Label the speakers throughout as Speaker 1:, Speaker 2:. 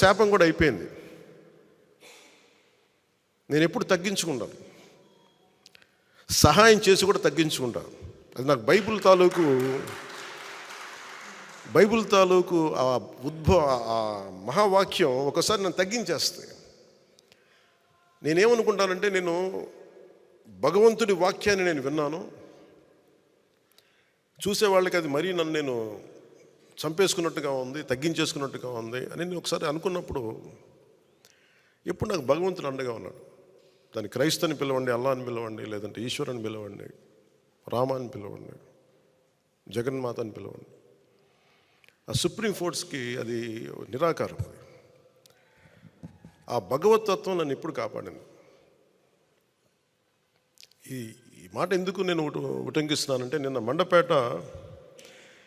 Speaker 1: శాపం కూడా అయిపోయింది. నేను ఎప్పుడు తగ్గించుకుంటాను. సహాయం చేసి కూడా తగ్గించుకుంటాను. అది నాకు బైబిల్ తాలూకు బైబుల్ తాలూకు ఆ ఉద్భవ ఆ మహావాక్యం ఒకసారి నన్ను తగ్గించేస్తాయి నేనేమనుకుంటానంటే నేను భగవంతుడి వాక్యాన్ని నేను విన్నాను. చూసే వాళ్ళకి అది మరీ నన్ను నేను చంపేసుకున్నట్టుగా ఉంది తగ్గించేసుకున్నట్టుగా ఉంది అని నేను ఒకసారి అనుకున్నప్పుడు ఎప్పుడు నాకు భగవంతుడు అండగా ఉన్నాడు. దాన్ని క్రైస్తని పిలవండి అల్లా అని పిలవండి లేదంటే ఈశ్వరుని పిలవండి రామాని పిలవండి జగన్మాత అని పిలవండి. ఆ సుప్రీం ఫోర్స్కి అది నిరాకారం ఆ భగవతత్వం నన్ను ఎప్పుడు కాపాడింది. ఈ ఈ మాట ఎందుకు నేను ఉట ఉటంకిస్తున్నానంటే నిన్న మండపేట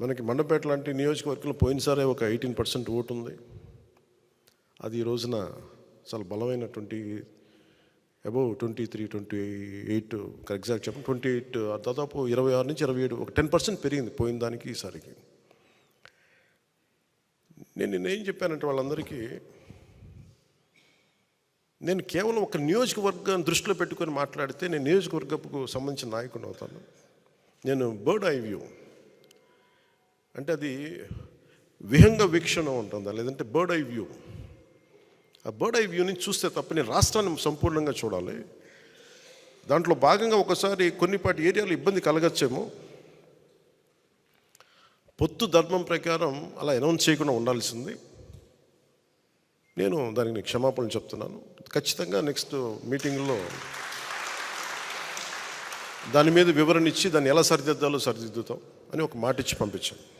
Speaker 1: మనకి మండపేట లాంటి నియోజకవర్గంలో పోయినసారే ఒక ఎయిటీన్ పర్సెంట్ ఓటు ఉంది. అది ఈ రోజున చాలా బలమైన twenty above twenty three twenty eight exact చెప్పండి ట్వంటీ ఎయిట్ దాదాపు ఇరవై ఆరు నుంచి ఇరవై ఏడు ఒక టెన్ పర్సెంట్ పెరిగింది పోయిన దానికి ఈసారికి నేను నిన్న ఏం చెప్పానంటే వాళ్ళందరికీ నేను కేవలం ఒక నియోజకవర్గాన్ని దృష్టిలో పెట్టుకొని మాట్లాడితే నేను నియోజకవర్గపు సంబంధించిన నాయకుడు అవుతాను. నేను బర్డ్ ఐ వ్యూ. అంటే అది విహంగ వీక్షణ ఉంటుందా? లేదంటే బర్డ్ ఐ వ్యూ. ఆ బర్డ్ ఐ వ్యూ నుంచి చూస్తే తప్ప నేను రాష్ట్రాన్ని సంపూర్ణంగా చూడాలి. దాంట్లో భాగంగా ఒకసారి కొన్నిపాటి ఏరియాలో ఇబ్బంది కలగచ్చేమో. పొత్తు ధర్మం ప్రకారం అలా అనౌన్స్ చేయకుండా ఉండాల్సింది. నేను దానికి క్షమాపణలు చెప్తున్నాను. ఖచ్చితంగా నెక్స్ట్ మీటింగ్లో దాని మీద వివరణ ఇచ్చి దాన్ని ఎలా సరిదిద్దాలో సరిదిద్దుతాం అని ఒక మాట ఇచ్చి పంపించాను.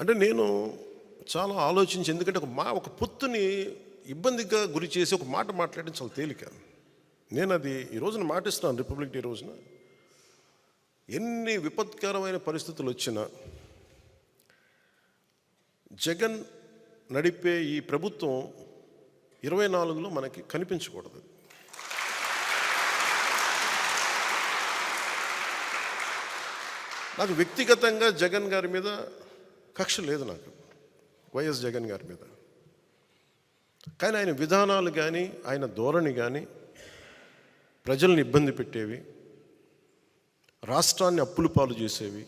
Speaker 1: అంటే నేను చాలా ఆలోచించి ఎందుకంటే ఒక మా ఒక పొత్తుని ఇబ్బందిగా గురి చేసి ఒక మాట మాట్లాడడం చాలా తేలిక. నేను అది ఈ రోజున మాటిస్తున్నాను రిపబ్లిక్ డే రోజున. ఎన్ని విపత్కరమైన పరిస్థితులు వచ్చినా జగన్ నడిపే ఈ ప్రభుత్వం ఇరవై నాలుగులో మనకి కనిపించకూడదు. నాకు వ్యక్తిగతంగా జగన్ గారి మీద కక్ష లేదు నాకు. వైఎస్ జగన్ గారి మీద. కానీ ఆయన విధానాలు కానీ ఆయన ధోరణి కానీ ప్రజల్ని ఇబ్బంది పెట్టేవి రాష్ట్రాన్ని అప్పులు పాలు చేసేవి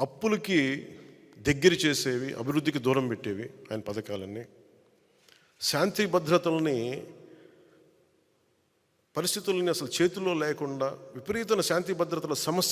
Speaker 1: అప్పులకి దగ్గర చేసేవి అభివృద్ధికి దూరం పెట్టేవి ఆయన పథకాలన్నీ. శాంతి భద్రతల్ని పరిస్థితుల్ని అసలు చేతుల్లో లేకుండా విపరీతమైన శాంతి భద్రతల సమస్య